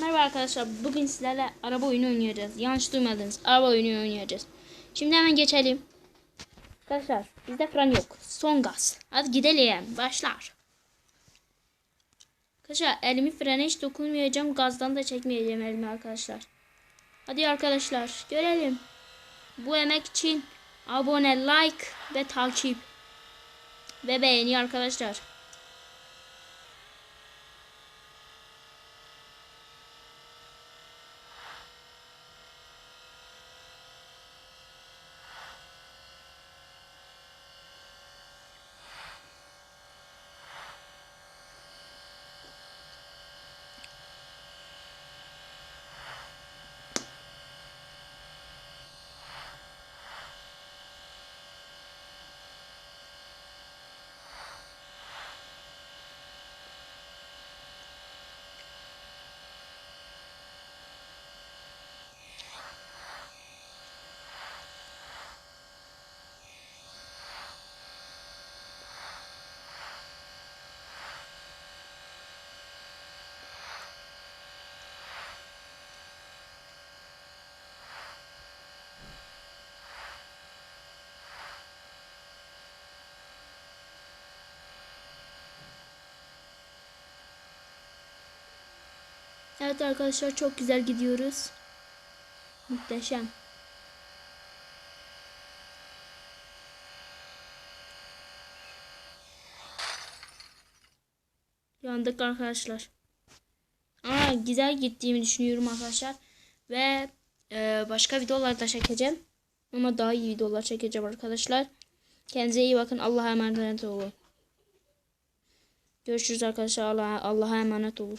Merhaba arkadaşlar. Bugün sizlerle araba oyunu oynayacağız. Yanlış duymadınız. Araba oyunu oynayacağız. Şimdi hemen geçelim. Arkadaşlar bizde fren yok. Son gaz. Hadi gidelim. Başlar. Arkadaşlar elimi frene hiç dokunmayacağım. Gazdan da çekmeyeceğim elimi arkadaşlar. Hadi arkadaşlar görelim. Bu emek için abone, like ve takip. Ve beğeni arkadaşlar. Evet arkadaşlar çok güzel gidiyoruz. Muhteşem. Yandık arkadaşlar. Ama güzel gittiğimi düşünüyorum arkadaşlar. Ve e, başka videolar da çekeceğim. Ama daha iyi videolar çekeceğim arkadaşlar. Kendinize iyi bakın. Allah'a emanet olun. Görüşürüz arkadaşlar. Allah'a emanet olun.